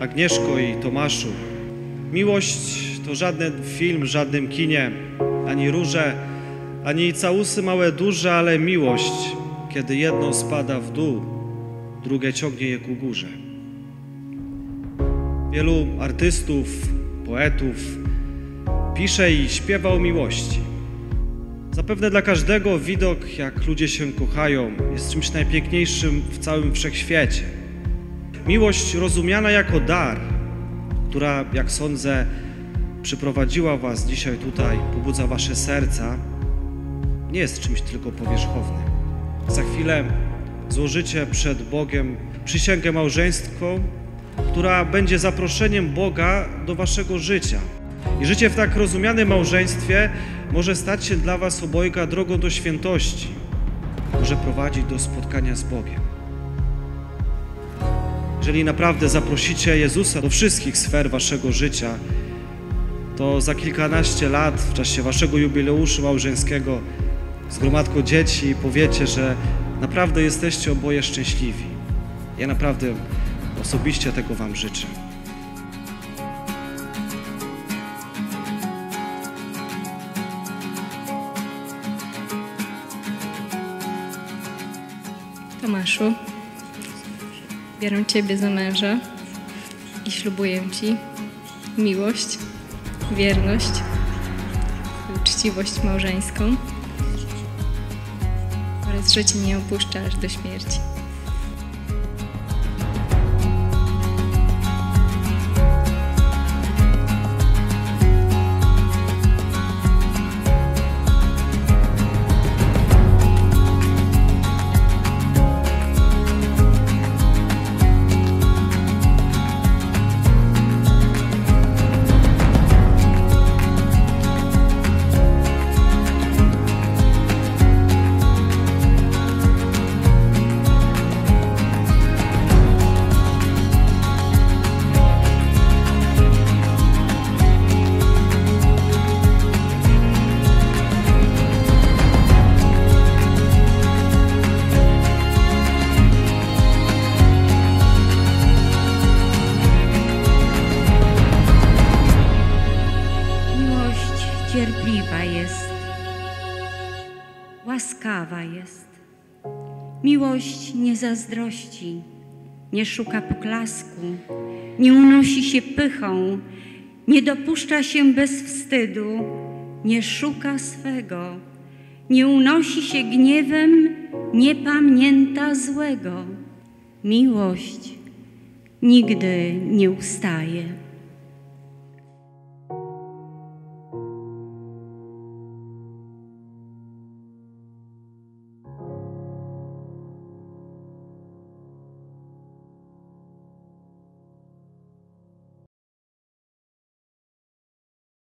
Agnieszko i Tomaszu. Miłość to żaden film żadnym kinie, ani róże, ani całusy małe, duże, ale miłość, kiedy jedno spada w dół, drugie ciągnie je ku górze. Wielu artystów, poetów pisze i śpiewa o miłości. Zapewne dla każdego widok, jak ludzie się kochają, jest czymś najpiękniejszym w całym wszechświecie. Miłość rozumiana jako dar, która, jak sądzę, przyprowadziła Was dzisiaj tutaj, pobudza Wasze serca, nie jest czymś tylko powierzchownym. Za chwilę złożycie przed Bogiem przysięgę małżeńską, która będzie zaproszeniem Boga do Waszego życia. I życie w tak rozumianym małżeństwie może stać się dla Was obojga drogą do świętości, może prowadzić do spotkania z Bogiem. Jeżeli naprawdę zaprosicie Jezusa do wszystkich sfer Waszego życia, to za kilkanaście lat, w czasie Waszego jubileuszu małżeńskiego, z gromadką dzieci powiecie, że naprawdę jesteście oboje szczęśliwi. Ja naprawdę osobiście tego Wam życzę. Tomaszu, biorę Ciebie za męża i ślubuję Ci miłość, wierność uczciwość małżeńską oraz, że Cię nie opuszczę aż do śmierci. Cierpliwa jest, łaskawa jest. Miłość nie zazdrości, nie szuka poklasku, nie unosi się pychą, nie dopuszcza się bez wstydu, nie szuka swego, nie unosi się gniewem, nie pamięta złego. Miłość nigdy nie ustaje.